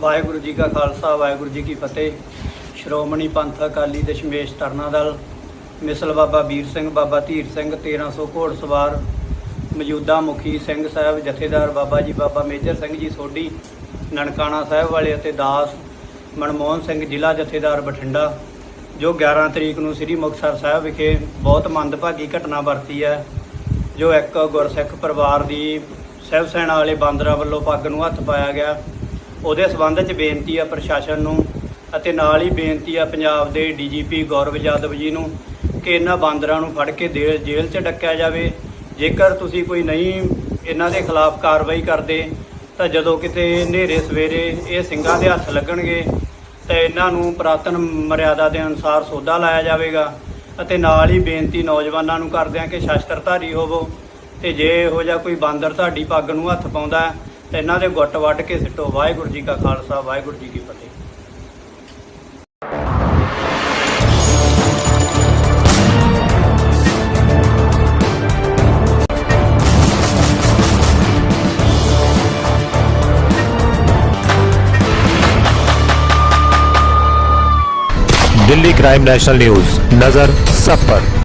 ਵਾਹਿਗੁਰੂ ਜੀ ਕਾ ਖਾਲਸਾ, ਵਾਹਿਗੁਰੂ ਜੀ ਕੀ ਫਤਿਹ। ਸ਼੍ਰੋਮਣੀ ਪੰਥ ਅਕਾਲੀ ਦਸ਼ਮੇਸ਼ ਤਰਨਾ ਦਲ, ਮਿਸਲ ਬਾਬਾ ਵੀਰ ਸਿੰਘ, ਬਾਬਾ ਧੀਰ ਸਿੰਘ 1300 ਘੋੜ ਸਵਾਰ ਮੌਜੂਦਾ ਮੁਖੀ ਸਿੰਘ ਸਾਹਿਬ, ਜਥੇਦਾਰ ਬਾਬਾ ਜੀ, ਬਾਬਾ ਮੇਜਰ ਸਿੰਘ ਜੀ ਸੋਢੀ, ਨਨਕਾਣਾ ਸਾਹਿਬ ਵਾਲੇ ਅਤੇ ਦਾਸ ਮਨਮੋਹਨ ਸਿੰਘ, ਜ਼ਿਲ੍ਹਾ ਜਥੇਦਾਰ ਬਠਿੰਡਾ, ਜੋ 11 ਤਰੀਕ ਨੂੰ ਸ੍ਰੀ ਮੁਕਤਸਰ ਸਾਹਿਬ ਵਿਖੇ ਬਹੁਤ ਮੰਦਭਾਗੀ ਘਟਨਾ ਵਰਤੀ ਹੈ, ਜੋ ਇੱਕ ਗੁਰਸਿੱਖ ਪਰਿਵਾਰ ਦੀ ਸਿਵ ਸੈਨਾ ਵਾਲੇ ਬਾਂਦਰਾਂ ਵੱਲੋਂ ਪੱਗ ਨੂੰ ਹੱਥ ਪਾਇਆ ਗਿਆ। ਉਹਦੇ ਸਬੰਧ 'ਚ ਬੇਨਤੀ ਆ ਪ੍ਰਸ਼ਾਸਨ ਨੂੰ ਅਤੇ ਨਾਲ ਹੀ ਬੇਨਤੀ ਆ ਪੰਜਾਬ ਦੇ ਡੀਜੀਪੀ ਗੌਰਵ ਯਾਦਵ ਜੀ ਨੂੰ ਕਿ ਇਹਨਾਂ ਬਾਂਦਰਾਂ ਨੂੰ ਫੜ ਕੇ ਦੇ ਜੇਲ੍ਹ 'ਚ ਡੱਕਿਆ ਜਾਵੇ। ਜੇਕਰ ਤੁਸੀਂ ਕੋਈ ਨਹੀਂ ਇਹਨਾਂ ਦੇ ਖਿਲਾਫ ਕਾਰਵਾਈ ਕਰਦੇ, ਤਾਂ ਜਦੋਂ ਕਿਤੇ ਹਨੇਰੇ ਸਵੇਰੇ ਇਹ ਸਿੰਘਾਂ ਦੇ ਹੱਥ ਲੱਗਣਗੇ, ਤਾਂ ਇਹਨਾਂ ਨੂੰ ਪੁਰਾਤਨ ਮਰਿਆਦਾ ਦੇ ਅਨੁਸਾਰ ਸੋਧਾ ਲਾਇਆ ਜਾਵੇਗਾ ਅਤੇ ਨਾਲ ਹੀ ਬੇਨਤੀ ਨੌਜਵਾਨਾਂ ਨੂੰ ਕਰਦੇ ਹਾਂ ਕਿ ਸ਼ਸਤਰਧਾਰੀ ਹੋਵੋ। ਤੇ ਜੇ ਇਹੋ ਜਿਹਾ ਕੋਈ ਬਾਂਦਰ ਤੁਹਾਡੀ ਪੱਗ ਨੂੰ ਹੱਥ ਪਾਉਂਦਾ ਤਾਂ ਇਹਨਾਂ ਦੇ ਗੁੱਟ ਵੱਢ ਕੇ ਸਿੱਟੋ ਵਾਹਿਗੁਰੂ ਜੀ ਕਾ ਖਾਲਸਾ ਵਾਹਿਗੁਰੂ ਜੀ ਕੀ ਫਤਿਹ दिल्ली क्राइम नेशनल न्यूज नजर सब पर